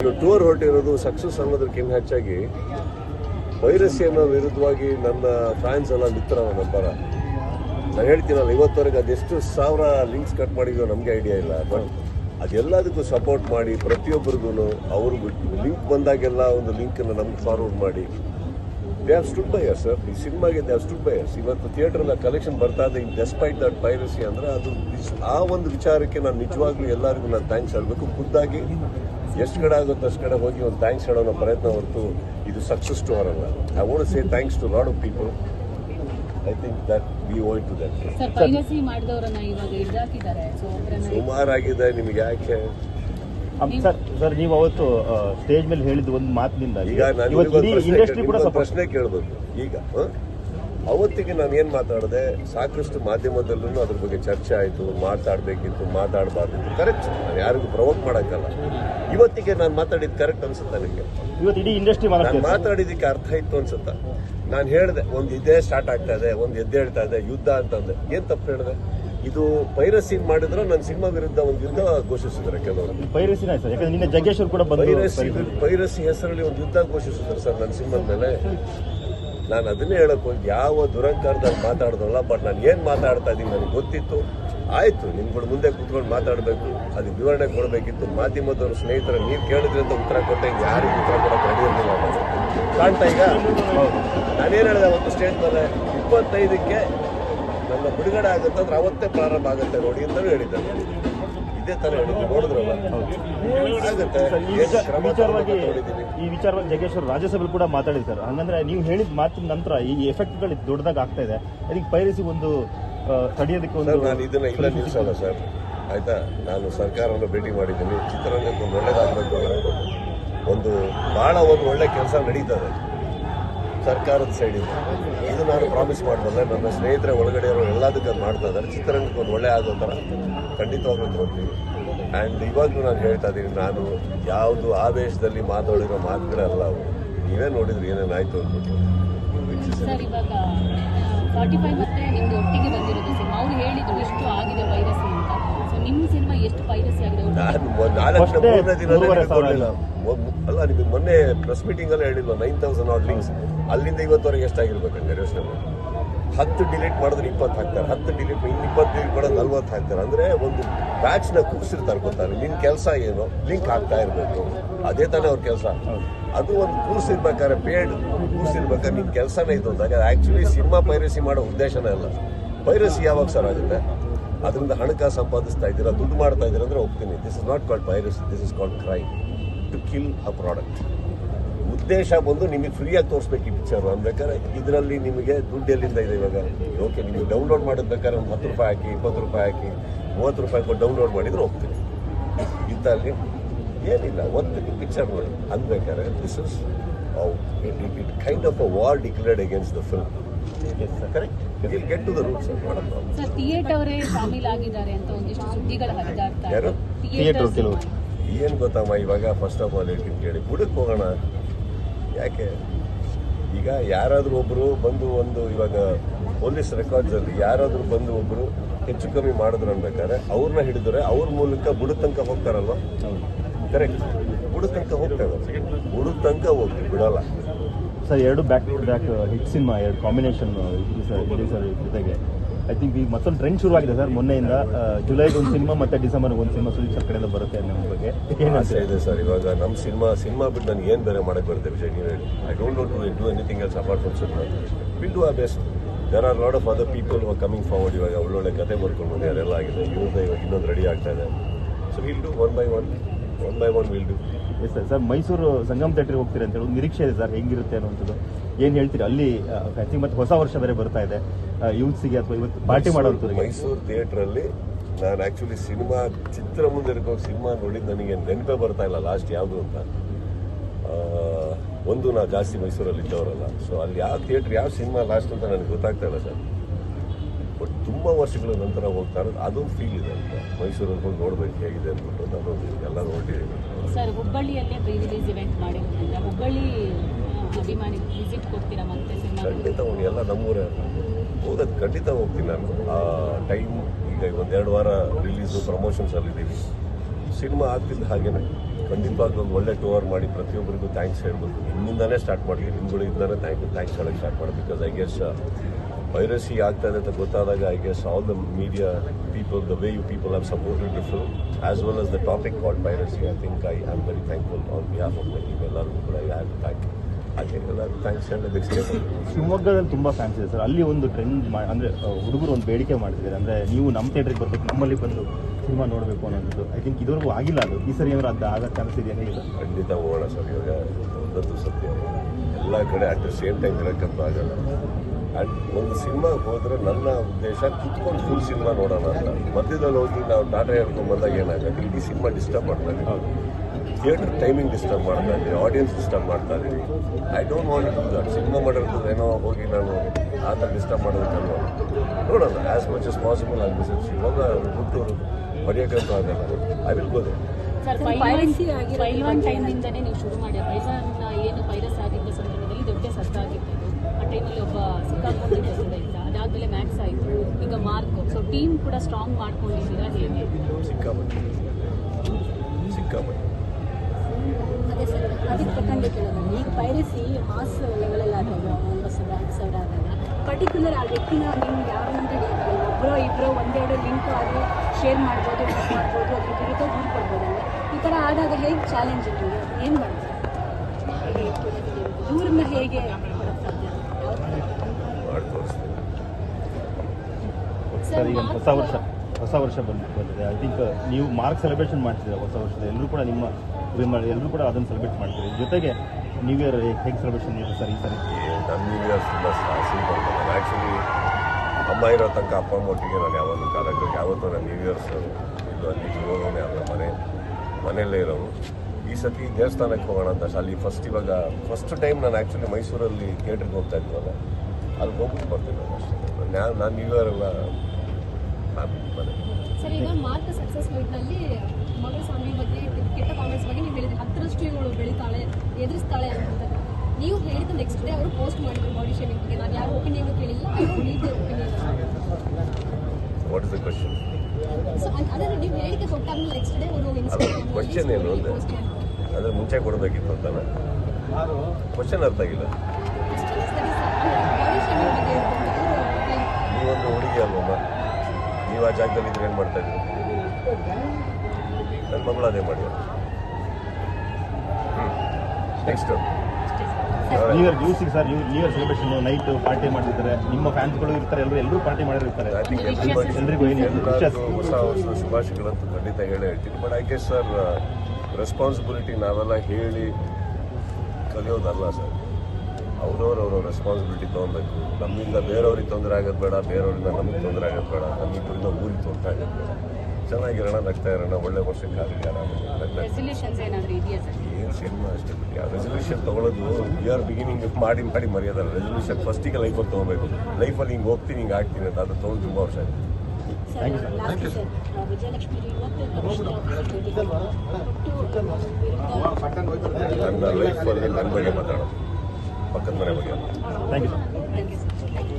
Tour ಹೊರಟಿರೋದು success ಅನ್ನೋದಕ್ಕಿಂತ ಹೆಚ್ಚಾಗಿ ವೈರಸ್ಸಿನ ವಿರುದ್ಧವಾಗಿ ನನ್ನ ಫ್ಯಾನ್ಸ್ ಎಲ್ಲ ನಿಂತಿರೋ ನಂಬರ ನಾನು ಹೇಳ್ತೀನಲ್ಲ ಇವತ್ತವರೆಗೆ ಅದೆಷ್ಟು ಸಾವಿರ ಲಿಂಕ್ಸ್ ಕಟ್ ಮಾಡಿದ್ಯೋ ನಮಗೆ ಐಡಿಯಾ ಇಲ್ಲ. ಬಟ್ ಅದೆಲ್ಲದಕ್ಕೂ ಸಪೋರ್ಟ್ ಮಾಡಿ ಪ್ರತಿಯೊಬ್ಬರಿಗೂ ಅವ್ರಿಗೂ ಲಿಂಕ್ ಬಂದಾಗೆಲ್ಲ ಒಂದು ಲಿಂಕನ್ನು ನಮ್ಗೆ ಫಾರ್ವರ್ಡ್ ಮಾಡಿ. They have stood by sir ಈ ಸಿನಿಮಾಗೆ ದೇ ಹ್ಯಾವ್ ಸ್ಟುಡ್ ಬೈ ಇವತ್ತು ಥಿಯೇಟ್ರಲ್ಲ ಕಲೆಕ್ಷನ್ ಬರ್ತಾ ಇದೆ ಇನ್ ಡೆಸ್ಪೈಟ್ ದಟ್ ಪೈರಸಿ ಅಂದರೆ ಅದು ಆ ಒಂದು ವಿಚಾರಕ್ಕೆ ನಾನು ನಿಜವಾಗ್ಲೂ ಎಲ್ಲರಿಗೂ ನಾನು ಥ್ಯಾಂಕ್ಸ್ ಹೇಳಬೇಕು. ಖುದ್ದಾಗಿ ಎಷ್ಟು ಕಡೆ ಆಗುತ್ತೆ ಅಷ್ಟು ಕಡೆ ಹೋಗಿ ಒಂದು ಥ್ಯಾಂಕ್ಸ್ ಹೇಳೋ ಪ್ರಯತ್ನ ಹೊರತು ಇದು ಸಕ್ಸಸ್ ಟು ಅವರಲ್ಲ I want say thanks to lot of people I think that we owe to that ಸುಮಾರಾಗಿದೆ ನಿಮಗೆ ಯಾಕೆ? ಸರ್ ಸರ್ ನೀವು ಅವತ್ತು ಸ್ಟೇಜ್ ಮೇಲೆ ಹೇಳಿದ ಒಂದು ಮಾತಿನಿಂದ ಈಗ ಇಂಡಸ್ಟ್ರಿ ಕೂಡ ಪ್ರಶ್ನೆ- ಕೇಳಬೇಕು. ಈಗ? ಅವತ್ತಿಗೆ ನಾನು ಏನು ಮಾತಾಡಿದೆ? ಸಾಕಷ್ಟು ಮಾಧ್ಯಮದಲ್ಲೂ ಅದ್ರ ಬಗ್ಗೆ ಚರ್ಚೆ ಆಯಿತು ಮಾತಾಡಬೇಕಿತ್ತು ಮಾತಾಡಬಾರ್ದಿತ್ತು ಕರೆಕ್ಟ್ ನಾನು ಯಾರಿಗೂ ಪ್ರವೋಕ್ ಮಾಡಕ್ಕಲ್ಲ. ಇವತ್ತಿಗೆ ನಾನು ಮಾತಾಡಿದ್ದು ಕರೆಕ್ಟ್ ಅನ್ಸುತ್ತಾ ನಿಮಗೆ? ಇವತ್ತು ಇಡೀ ಇಂಡಸ್ಟ್ರಿ ನಾನು ಮಾತಾಡಿದ್ದಕ್ಕೆ ಅರ್ಥ ಇತ್ತು ಅನ್ಸುತ್ತಾ? ನಾನು ಹೇಳಿದೆ ಒಂದು ಇದೇ ಸ್ಟಾರ್ಟ್ ಆಗ್ತಾ ಇದೆ ಒಂದು ಎದ್ದೇಳ್ತಾ ಇದೆ ಯುದ್ಧ ಅಂತಂದೆ ಏನ್ ತಪ್ಪು ಹೇಳಿದೆ? ಇದು ಪೈರಸಿ ಮಾಡಿದ್ರೆ ನನ್ನ ಸಿನಿಮಾ ವಿರುದ್ಧ ಒಂದು ಯುದ್ಧ ಘೋಷಿಸಿದ್ದಾರೆ ಕೆಲವರು. ಪೈರಸಿನ ಸರ್ ಯಾಕಂದ್ರೆ ನಿನ್ನೆ ಜಗ್ಗೇಶ್ ಅವ್ರು ಕೂಡ ಬಂದು ಪೈರಸಿ ಪೈರಸಿ ಹೆಸರಲ್ಲಿ ಒಂದು ಯುದ್ಧ ಘೋಷಿಸಿದ್ರು ಸರ್ ನನ್ನ ಸಿನಿಮಾದ ಮೇಲೆ. ನಾನು ಅದನ್ನೇ ಹೇಳಕ್ ಹೋಗಿ ಯಾವ ದುರಂಕಾರದಲ್ಲಿ ಮಾತಾಡ್ದಲ್ಲ ಬಟ್ ನಾನು ಏನು ಮಾತಾಡ್ತಾ ಇದ್ದೀನಿ ನನಗೆ ಗೊತ್ತಿತ್ತು. ಆಯ್ತು ನಿಮ್ಗಳು ಮುಂದೆ ಕೂತ್ಕೊಂಡು ಮಾತಾಡಬೇಕು ಅದಕ್ಕೆ ವಿವರಣೆ ಕೊಡಬೇಕಿತ್ತು. ಮಾಧ್ಯಮದವ್ರ ಸ್ನೇಹಿತರ ನೀವು ಕೇಳಿದ್ರೆ ಅಂತ ಉತ್ತರ ಕೊಟ್ಟೆ ಯಾರಿಗೂ ಉತ್ತರ ಕೊಡೋಕೆ ನಡೆಯೋದಿಲ್ಲ. ಕಾಣ್ತಾ ಈಗ? ನಾನೇನು ಹೇಳಿದೆ ಅವತ್ತು ಸ್ಟೇಜ್ ಮೇಲೆ? ಇಪ್ಪತ್ತೈದಕ್ಕೆ ನನ್ನ ಬಿಡುಗಡೆ ಆಗುತ್ತೆ ಅಂದ್ರೆ ಅವತ್ತೇ ಪ್ರಾರಂಭ ಆಗುತ್ತೆ ನೋಡಿ ಅಂತಲೂ ಹೇಳಿದ್ದಾರೆ. ಇದೇ ಥರ ಹೇಳಿದ್ರು ನೋಡಿದ್ರಲ್ಲ? ಆಗುತ್ತೆ. ಈ ವಿಚಾರವಾಗಿ ಜಗೇಶ್ವರ್ ಅವರು ರಾಜ್ಯಸಭೆಯಲ್ಲಿ ಕೂಡ ಮಾತಾಡಿದ್ದಾರೆ. ಸರ್ ಹಂಗಂದ್ರೆ ನೀವು ಹೇಳಿದ ಮಾತಿನ ನಂತರ ಈ ಎಫೆಕ್ಟ್ಗಳು ದೊಡ್ಡದಾಗಿ ಆಗ್ತಾ ಇದೆ. ಅದಕ್ಕೆ ಪೈರಸಿ ಒಂದು ತಡೆಯೋದಕ್ಕೆ ಒಂದು ನಾನು ಇದನ್ನ ಇಲ್ಲ ಸರ್. ಆಯ್ತಾ? ನಾನು ಸರ್ಕಾರವನ್ನು ಭೇಟಿ ಮಾಡಿದ್ದೀನಿ. ಚಿತ್ರರಂಗಕ್ಕೆ ಒಂದು ಒಳ್ಳೇದಾಗಬೇಕು ಒಂದು ಬಹಳ ಒಂದು ಒಳ್ಳೆ ಕೆಲಸ ನಡೀತದೆ ಸರ್ಕಾರದ ಸೈಡಿಂದ ಇದು. ನಾನು ಪ್ರಾಮಿಸ್ ಮಾಡಬಲ್ಲೆ ನನ್ನ ಸ್ನೇಹಿತರ ಒಳಗಡೆ ಇರೋ ಎಲ್ಲದಕ್ಕೆ ಅದು ಮಾಡ್ತಾ ಇದ್ದಾರೆ. ಚಿತ್ರರಂಗಕ್ಕೆ ಒಂದು ಒಳ್ಳೆ ಆಗೋ ಥರ ಖಂಡಿತವಾಗ್ಲೂ ನೋಡ್ತೀವಿ ಆ್ಯಂಡ್ ಇವಾಗಲೂ ನಾನು ಹೇಳ್ತಾ ಇದ್ದೀನಿ, ನಾನು ಯಾವುದು ಆವೇಶದಲ್ಲಿ ಮಾತಾಡಿರೋ ಮಾತುಗಳಲ್ಲ ಅವು. ನೀವೇ ನೋಡಿದ್ರಿ ಅಂದ್ಬಿಟ್ಟು. ಫೈವ್ ಮತ್ತೆ ನಿಮ್ದು ಒಟ್ಟಿಗೆ ಬಂದಿರೋದು, ಸಿನಿಮಾ. ಅವ್ರು ಹೇಳಿದ್ರು ಇಷ್ಟು ಆಗಿದೆ ಪೈರಸಿ ಅಂತ. ಸೊ ನಿಮ್ಮ ಸಿನಿಮಾ ಎಷ್ಟು ಪೈರಸಿ ಆಗಿದೆ? ನಾನು First ಮೂರನೇ ಕೊಡಲಿಲ್ಲ. ಅಲ್ಲ ನಿಮಗೆ ಮೊನ್ನೆ ಪ್ರೆಸ್ ಮೀಟಿಂಗ್ ಅಲ್ಲಿ ಹೇಳಿಲ್ವ ನೈನ್ ತೌಸಂಡ್ ಆಟ್ ಲಿಂಕ್ಸ್ ಅಲ್ಲಿಂದ ಇವತ್ತುವರೆಗೆ ಎಷ್ಟಾಗಿರ್ಬೇಕಂದ್ರೆ ಯೋಚನೆ ಮಾಡಿ ಹತ್ತು ಡಿಲೀಟ್ ಮಾಡಿದ್ರೆ ಇಪ್ಪತ್ತು ಹಾಕ್ತಾರೆ. ಹತ್ತು ಡಿಲೀಟ್ ಇನ್ನು ಇಪ್ಪತ್ತು ಡಿಲೀಟ್ ಮಾಡೋದು ನಲ್ವತ್ತು ಹಾಕ್ತಾರೆ. ಅಂದ್ರೆ ಒಂದು ಬ್ಯಾಚ್ನ ಕೂರಿಸಿರ್ತಾರೆ ಗೊತ್ತಾರೆ ನಿನ್ನ ಕೆಲಸ ಏನು? ಲಿಂಕ್ ಹಾಕ್ತಾ ಇರಬೇಕು. ಅದೇ ತಾನೇ ಅವ್ರ ಕೆಲಸ. ಅದು ಒಂದು ಕೂರಿಸಿರ್ಬೇಕಾದ್ರೆ ಪೇಡ್ ಕೂರಿಸಿರ್ಬೇಕಾದ್ರೆ ನಿನ್ನ ಕೆಲಸನೇ ಇದು ಅಂದಾಗ ಆ್ಯಕ್ಚುಲಿ ಸಿನಿಮಾ ಪೈರಸಿ ಮಾಡೋ ಉದ್ದೇಶನೇ ಅಲ್ಲ. ಪೈರಸಿ ಯಾವಾಗ ಸರ್ ಆಗುತ್ತೆ? ಅದರಿಂದ ಹಣಕಾಸು ಸಂಪಾದಿಸ್ತಾ ಇದ್ದೀರಾ, ದುಡ್ಡು ಮಾಡ್ತಾ ಇದ್ದೀರಾ ಅಂದರೆ ಒಪ್ತೀನಿ. This is not called virus this is called crime to kill a product ಉದ್ದೇಶ ಬಂದು ನಿಮಗೆ ಫ್ರೀಯಾಗಿ ತೋರಿಸ್ಬೇಕು ಈ ಪಿಕ್ಚರ್ ಅನ್ಬೇಕಾದ್ರೆ ಇದರಲ್ಲಿ ನಿಮಗೆ ದುಡ್ಡು ಎಲ್ಲಿಂದ ಇದೆ ಇವಾಗ? ಓಕೆ ನೀವು ಡೌನ್ಲೋಡ್ ಮಾಡೋದ್ಬೇಕಾದ್ರೆ ಒಂದು ಹತ್ತು ರೂಪಾಯಿ ಹಾಕಿ, ಇಪ್ಪತ್ತು ರೂಪಾಯಿ ಹಾಕಿ, ಮೂವತ್ತು ರೂಪಾಯಿ ಕೊಟ್ಟು ಡೌನ್ಲೋಡ್ ಮಾಡಿದರೆ ಹೋಗ್ತೀನಿ ಇದ್ದಲ್ಲಿ ಏನಿಲ್ಲ ಒಂದು ಪಿಕ್ಚರ್ ನೋಡಿ. ಅನ್ಬೇಕಾದ್ರೆ this is it it kind of a war declared against the film correct sir theatre ಅವರೇ ಶಾಮೀಲಾಗಿದ್ದಾರೆ ಅಂತ ಒಂದಿಷ್ಟು ಸುದ್ದಿಗಳು ಹರಿದಾಡ್ತಾ ಯಾರು? ಕೆಲವರು. ಏನು ಗೊತ್ತಮ್ಮ ಇವಾಗ ಫಸ್ಟ್ ಆಫ್ ಆಲ್ ಹೇಳ್ತೀನಿ ಕೇಳಿ. ಬುಡಕ್ಕೆ ಹೋಗೋಣ? ಯಾಕೆ? ಈಗ ಯಾರಾದರೂ ಒಬ್ಬರು ಬಂದು ಒಂದು ಇವಾಗ ಪೊಲೀಸ್ ರೆಕಾರ್ಡ್ಸಲ್ಲಿ ಯಾರಾದರೂ ಬಂದು ಒಬ್ಬರು ಹೆಚ್ಚು ಕಮ್ಮಿ ಮಾಡಿದ್ರು ಅನ್ಬೇಕಾದ್ರೆ ಅವ್ರನ್ನ ಹಿಡಿದ್ರೆ ಅವ್ರ ಮೂಲಕ ಬುಡ ತನಕ ಹೋಗ್ತಾರಲ್ವ? ಕರೆಕ್ಟ್ ಬುಡ ತನಕ ಹೋಗ್ತಾರೆ ಬುಡ ತನಕ ಹೋಗ್ತೀವಿ ಬಿಡಲ್ಲ. ಸರ್ ಎರಡು back to back hit cinema ಎರಡು ಕಾಂಬಿನೇಷನ್ ಸರ್ ಇದೆ ಸರ್ ಜೊತೆಗೆ. ಐ ಥಿಂಕ್ ಈಗ ಮತ್ತೊಂದು ಟ್ರೆಂಡ್ ಶುರುವಾಗಿದೆ ಸರ್ ಮೊನ್ನೆಯಿಂದ ಜುಲೈಗೆ ಒಂದು ಸಿನಿಮಾ ಮತ್ತೆ ಡಿಸೆಂಬರ್ಗೆ ಒಂದು ಸಿನಿಮಾ ಸುದೀಪ್ ಸರ್ ಕಡೆಯಿಂದ ಬರುತ್ತೆ ಅನ್ನೋ ಬಗ್ಗೆ. ಏನು ಆಸೆ ಇದೆ ಸರ್ ಇವಾಗ ನಮ್ಮ ಸಿನಿಮಾ ಸಿನಿಮಾ ಬಿಟ್ಟು ನಾನು ಏನು ಬೇರೆ ಮಾಡಕ್ಕೆ ಬರುತ್ತೆ ವಿಷಯ ನೀವು ಹೇಳಿ. I don't not to do anything else apart from cinema will do a best there are lot of other people coming forward ಇವಾಗ ಒಳ್ಳೊಳ್ಳೆ ಕತೆ ಬರ್ಕೊಂಡು ಬಂದು ಅದೆಲ್ಲ ಆಗಿದೆ. ಇವ್ರದ್ದು ಇವಾಗ ಇನ್ನೊಂದು ರೆಡಿ ಆಗ್ತಾ ಇದೆ. So will do one by one one by one will do yes sir sir Mysuru Sangam ಥಿಯೇಟ್ರಿಗೆ ಹೋಗ್ತೀರಿ ಅಂತ ಹೇಳಿ ನಿರೀಕ್ಷೆ ಇದೆ ಸರ್ ಹೆಂಗಿರುತ್ತೆ ಅನ್ನೋಂಥದ್ದು ಏನು ಹೇಳ್ತೀರಿ? ಅಲ್ಲಿ ಐ ಥಿಂಕ್ ಮತ್ತೆ ಹೊಸ ವರ್ಷ ಬೇರೆ ಬರ್ತಾ ಇದೆ. ಯೂತ್ಸಿಗೆ ಅಥವಾ ಇವತ್ತು ಪಾರ್ಟಿ ಮಾಡೋದು ಮೈಸೂರು ಥಿಯೇಟ್ರಲ್ಲಿ ನಾನು ಆ್ಯಕ್ಚುಲಿ ಸಿನಿಮಾ ಚಿತ್ರ ಮುಂದೆ ಇರ್ಕೊಂಡು ಸಿನಿಮಾ ನೋಡಿದ್ದು ನನಗೆ ನೆನಪೇ ಬರ್ತಾ ಇಲ್ಲ ಲಾಸ್ಟ್ ಯಾವುದು ಅಂತ. ಒಂದು ನಾ ಜಾಸ್ತಿ ಮೈಸೂರಲ್ಲಿ ಇದ್ದವರಲ್ಲ ಸೊ ಅಲ್ಲಿ ಯಾವ ಥಿಯೇಟ್ರ್ ಯಾವ ಸಿನಿಮಾ ಲಾಸ್ಟ್ ಅಂತ ನನಗೆ ಗೊತ್ತಾಗ್ತಾ ಇಲ್ಲ ಸರ್. ಬಟ್ ತುಂಬ ವರ್ಷಗಳ ನಂತರ ಹೋಗ್ತಾ ಇರೋದು ಅದು ಫೀಲ್ ಇದೆ ಅಂತ. ಮೈಸೂರಲ್ಲಿ ಹೋಗಿ ನೋಡ್ಬೇಕು ಹೇಗಿದೆ ಅಂದ್ಬಿಟ್ಟು ನಾನು ಎಲ್ಲ ನೋಡಿದ್ದೀನಿ ಸರ್ ಹುಬ್ಬಳ್ಳಿಯಲ್ಲೇ ಪ್ರೀ ರಿಲೀಸ್ ಇವೆಂಟ್ ಹುಬ್ಬಳ್ಳಿ ಅಭಿಮಾನಿ ವಿಸಿಟ್ ಕೊಡ್ತೀರಾ ಮತ್ತೆ ಖಂಡಿತ ಹೋಗಿ ಎಲ್ಲ ನಮ್ಮೂರೇ. ಹೋಗೋದು ಖಂಡಿತ ಹೋಗ್ತೀನಿ ನಾನು. ಆ ಟೈಮ್ ಈಗ ಒಂದೆರಡು ವಾರ ರಿಲೀಸು ಪ್ರಮೋಷನ್ಸ್ ಅಲ್ಲಿದ್ದೀವಿ ಸಿನಿಮಾ ಆಗ್ತಿದ್ದ ಹಾಗೇನೆ. ಖಂಡಿತವಾಗ್ಲೂ ಒಂದು ಒಳ್ಳೆ ಟೂರ್ ಮಾಡಿ ಪ್ರತಿಯೊಬ್ಬರಿಗೂ ಥ್ಯಾಂಕ್ಸ್ ಹೇಳ್ಬೋದು ನಿಮ್ಮಿಂದಾನೇ ಸ್ಟಾರ್ಟ್ ಮಾಡಲಿ. ನಿಮ್ಗಳಿಂದಾನೇ ಥ್ಯಾಂಕ್ ಥ್ಯಾಂಕ್ಸ್ ಹೇಳೋಕ್ಕೆ ಸ್ಟಾರ್ಟ್ ಮಾಡಿ. ಬಿಕಾಸ್ ಐ ಗೆಸ್ ಪೈರಸಿ ಆಗ್ತಾ ಇದೆ ಅಂತ ಗೊತ್ತಾದಾಗ I guess all the media people the way you people have supported the film as well as the topic called virus I think I am very thankful on behalf of the team ಎಲ್ಲರಿಗೂ ಕೂಡ I have thank ಶಿವಮೊಗ್ಗದಲ್ಲಿ ತುಂಬಾ fans ಇದೆ sir. ಅಲ್ಲಿ ಒಂದು trend ಅಂದ್ರೆ ಹುಡುಗರು ಒಂದು ಬೇಡಿಕೆ ಮಾಡ್ತಿದ್ದಾರೆ. ಅಂದ್ರೆ ನೀವು ನಮ್ಮ ಥಿಯೇಟ್ರಿಗೆ ಬರ್ಬೇಕು ನಮ್ಮಲ್ಲಿ ಬಂದು ಸಿನಿಮಾ ನೋಡಬೇಕು ಅನ್ನೋದು ಐ ಥಿಂಕ್ ಇದುವರೆಗೂ ಆಗಿಲ್ಲ ಅದು. ಈ ಸರಿ ಏನಾದ್ರು ಅದು ಆಗ ಚಾನ್ಸ್ ಇದೆಯಾ ಇಲ್ಲ ಖಂಡಿತ ಹೋಗೋಣ ಸರ್. ಇವಾಗ ಒಂದದ್ದು ಸತ್ಯ ಎಲ್ಲ ಕಡೆ ಅಟ್ ದ ಸೇಮ್ ಟೈಮ್ ಇರಕ್ಕಂತ ಆಗಲ್ಲ. ಒಂದು ಸಿನಿಮಾ ಹೋದ್ರೆ ನನ್ನ ಉದ್ದೇಶ ಕುತ್ಕೊಂಡು ಫುಲ್ ಸಿನಿಮಾ ನೋಡೋಣ ಅಂತ. ಮಧ್ಯದಲ್ಲಿ ಹೋಗಿ ನಾವು ಟಾಟಾ ಹೇಳ್ಕೊಂಡು ಬಂದಾಗ ಏನಾಗುತ್ತೆ? ಇಡೀ ಸಿನಿಮಾ ಡಿಸ್ಟರ್ಬ್ ಮಾಡ್ತಾ ಇದ್ದೀವಿ ಥಿಯೇಟರ್ ಟೈಮಿಂಗ್ ಡಿಸ್ಟರ್ಬ್ ಮಾಡ್ತಾ ಇದ್ದೀವಿ ಆಡಿಯನ್ಸ್ ಡಿಸ್ಟರ್ಬ್ ಮಾಡ್ತಾ ಇದ್ದೀವಿ I don't want to that cinema ಮಾಡಿರೋದು ಏನೋ ಹೋಗಿ ನಾನು ಆ ಥರ ಡಿಸ್ಟರ್ಬ್ ಮಾಡೋದಕ್ಕಲ್ವ ನೋಡೋಣ. ಆ್ಯಸ್ ಮಚ್ ಆಸ್ ಪಾಸಿಬಲ್ ಆಗಿ ವಿಸಿಟ್ ಶಿವಮೊಗ್ಗ ಹುಟ್ಟೂರು ಬರೆಯೋಕ್ಕಂತೂ ಆಗಲ್ಲ ಐ ವಿಲ್ ಗೋ ಆಗಿರೋದು ಪೈಲ್ವಾನ್ ಟೈಮಿಂದನೇ ನೀವು ಶುರು ಮಾಡಿ ಪೈಲ್ವಾನ್ ಏನು ವೈರಸ್ ಆಗಿದ್ದ ಸಂದರ್ಭದಲ್ಲಿ ದೊಡ್ಡ ಸತ್ತ ಆ ಟೈಮಲ್ಲಿ ಒಬ್ಬ ಸಿಕ್ಕಾಕೊಂಡಿದ್ದ ಸ್ಟೂಡೆಂಟ್ ಅದಾದ್ಮೇಲೆ ಮ್ಯಾಕ್ಸ್ ಆಯಿತು. ಈಗ ಮಾರ್ಕ್ ಸೊ ಟೀಮ್ ಕೂಡ ಸ್ಟ್ರಾಂಗ್ ಮಾಡ್ಕೊಂಡಿದ್ದೀರಾ ಹೇಗೆ? ಸಿಕ್ಕಾಪಟ್ಟೆ ಸಿಕ್ಕಾಪಟ್ಟೆ ಅದೇ ಸರ್ ಅದಕ್ಕೆ ತಕ್ಕಂಗೆ ಕೇಳೋದು ಈಗ ಪೈರಸಿ ಮಾಸ್ ಲೆವೆಲಲ್ಲಿ ಆದಾಗ ಒಂದು ಸಾವಿರ ಹತ್ತು ಸಾವಿರ ಆದಾಗ. ಪರ್ಟಿಕ್ಯುಲರ್ ಆ ವ್ಯಕ್ತಿನ ನಿಮ್ಗೆ ಯಾರು ಅಂತ ಒಬ್ಬರೋ ಇಬ್ಬರೋ ಒಂದೆರಡು ಲಿಂಕ್ ಆದರೆ ಶೇರ್ ಮಾಡ್ಬೋದು ಮಾಡ್ಬೋದು ಅದ್ರ ವಿರುದ್ಧ ದೂರು ಕೊಡ್ಬೋದಲ್ಲ ಈ ಥರ ಆದಾಗ ಹೇಗೆ ಚಾಲೆಂಜ್ ನಿಮಗೆ ಏನು ಮಾಡ್ತಾರೆ? ದೂರನ್ನ ಹೇಗೆ ಕೊಡೋಕ್ಕೆ ಸಾಧ್ಯ ಯಾವ ಥರ ಮಾಡಿ ತೋರಿಸ್ತೀನಿ ಸರ್, ಈಗ ಹೊಸ ವರ್ಷ ಹೊಸ ವರ್ಷ ಬಂದು, ಬಂದಿದೆ. ಐ ಥಿಂಕ್ ನೀವು ಮಾರ್ಕ್ ಸೆಲೆಬ್ರೇಷನ್ ಮಾಡ್ತೀರಾ ಹೊಸ ವರ್ಷದ, ಎಲ್ಲರೂ ಕೂಡ ನಿಮ್ಮ ಎಲ್ಲರೂ ಕೂಡ ಅದನ್ನು ಸೆಲೆಬ್ರೇಟ್ ಮಾಡ್ತೀರಿ ಜೊತೆಗೆ ನ್ಯೂ ಇಯರ್ ಹೇಗೆ ಸೆಲೆಬ್ರೇಷನ್ ಇದೆ ಸರ್ ಈ ಸರಿ? ನ್ಯೂ ಇಯರ್ಸ್ ಆ್ಯಕ್ಚುಲಿ ಅಮ್ಮ ಇರೋ ತನಕ ಅಪ್ಪ ಅಮ್ಮ ಒಟ್ಟಿಗೆ ನಾನು ಯಾವತ್ತೂ ಕಾಲಕ್ಕೆ ಯಾವತ್ತೂ ನಾನು ನ್ಯೂ ಇಯರ್ಸ್ ಇದು ಅಲ್ಲಿ ಅಲ್ಲ ಮನೆ, ಮನೆಯಲ್ಲೇ ಇರೋರು ಈ ಸತಿ ದೇವಸ್ಥಾನಕ್ಕೆ ಹೋಗೋಣ ಅಂತ ಅಲ್ಲಿ ಫಸ್ಟ್ ಇವಾಗ ಫಸ್ಟ್ ಟೈಮ್ ನಾನು ಆ್ಯಕ್ಚುಲಿ ಮೈಸೂರಲ್ಲಿ ಥಿಯೇಟ್ರಿಗೆ ಹೋಗ್ತಾ ಇದ್ವಲ್ಲ ಅಲ್ಲಿ ಹೋಗ್ಬಿಟ್ಟು ಬರ್ತೀನಿ ನಾನು ನಾನು ನ್ಯೂ ಇಯರ್ ಎಲ್ಲ ಸರ್ ಈಗ ಮಾರ್ಕ್ ಸಕ್ಸಸ್ ಮೀಟ್ನಲ್ಲಿ ಮಗಳ ಸ್ವಾಮಿ ಬಗ್ಗೆ ಕೆಟ್ಟ ಕಾಮೆಂಟ್ಸ್ ಬಗ್ಗೆ ನೀವು ಹೇಳಿದ್ರಿ. ಹತ್ತರಷ್ಟು ಇವಳು ಬೆಳಿತಾಳೆ ಎದುರಿಸ್ತಾಳೆ ಅಂತ. ನೀವು ಹೇಳಿದ ನೆಕ್ಸ್ಟ್ ಡೇ ಅವರು ಪೋಸ್ಟ್ ಮಾಡಿದ್ರು ಬಾಡಿ ಶೇವಿಂಗ್ ಬಗ್ಗೆ. ನಾನು ಯಾರು ಒಪಿನಿಯನ್ ಕೇಳಿಲ್ಲ what is the question so ಅದನ್ನು ನೀವು ಹೇಳಿಕೆ ನೆಕ್ಸ್ಟ್ ಡೇ ಅವರು ಕ್ವಶನ್ ಏನು ಅಂದ್ರೆ ಅದ್ರ ಮುಂಚೆ ಕೊಡಬೇಕಿತ್ತು ಅಂತಾನೆ ಕ್ವಶನ್ ಅರ್ಥ ಆಗಿಲ್ಲ. ನೀವೊಂದು ಹುಡುಗಿ ಅಲ್ವಮ್ಮ? ನೀವು ಆ ಜಾಗದಲ್ಲಿ ಇದ್ರೆ ಏನು ಮಾಡ್ತಾ ಇದ್ದೀರಿ? ನನ್ನ ಮಗಳು ಅದೇ ಮಾಡಿ next new year ನ್ಯೂಸಿಗೆ sir new year celebration night party ಮಾಡ್ತಿದ್ದಾರೆ ನಿಮ್ಮ ಫ್ಯಾನ್ಸ್ಗಳು ಇರ್ತಾರೆ ಎಲ್ಲರೂ ಎಲ್ಲರೂ ಪಾರ್ಟಿ ಮಾಡಿರ್ತಾರೆ. ಎಲ್ರಿಗೂ ಏನು ಹೊಸ ವರ್ಷದ ಶುಭಾಶಯಗಳಂತೂ ಖಂಡಿತ ಹೇಳಿ ಹೇಳ್ತೀನಿ. But I guess sir responsibility ನಾವೆಲ್ಲ ಹೇಳಿ ಕಲಿಯೋದಲ್ಲ ಸರ್ ಅವ್ರವ್ರು ಅವ್ರವ್ರ ರೆಸ್ಪಾನ್ಸಿಬಿಲಿಟಿ ತೊಗೊಬೇಕು. ನಮ್ಮಿಂದ ಬೇರೆಯವ್ರಿಗೆ ತೊಂದರೆ ಆಗೋದು ಬೇಡ ಬೇರೆಯವರಿಂದ ನಮಗೆ ತೊಂದರೆ ಆಗೋದು ಬೇಡ. ನಮ್ಮಿಬ್ಬರಿಂದ ಊರಿಗೆ ತೊಂದರೆ ಆಗೋದು ಬೇಡ ಚೆನ್ನಾಗಿರೋಣ ನಗ್ತಾ ಇರೋಣ ಒಳ್ಳೆ ವರ್ಷಕ್ಕೆ ಆಗಿ ರೆಸಲ್ಯೂಷನ್ಸ್ ಏನಾದರೂ ಇದೆಯಾ ಸರ್? ಏನು ಸಿನಿಮಾ ಅಷ್ಟೇ ಬಿಟ್ಟು ಆ ರೆಸಲ್ಯೂಷನ್ ತೊಗೊಳೋದು ಇಯರ್ ಬಿಗಿನಿಂಗ್ ಮಾಡಿ ಮಾಡಿ ಮರ್ಯಾದಲ್ಲ ರೆಸಲ್ಯೂಷನ್ ಫಸ್ಟಿಗೆ ಲೈಫಲ್ಲಿ ತೊಗೊಬೇಕು. ಲೈಫಲ್ಲಿ ಹಿಂಗೆ ಹೋಗ್ತೀನಿ ಹಿಂಗೆ ಆಗ್ತೀನಿ ಅಂತ ಅದು ತೊಗೊಂಡು ತುಂಬ ವರ್ಷ ಆಯ್ತು. ನನ್ನ ಲೈಫಲ್ಲಿ ನನ್ನ ಬಗ್ಗೆ ಮಾತಾಡೋದು. ಪಕ್ಕದ ಮನೆ ಬಗ್ಗೆ ಅಲ್ಲ thank you sir thank you sir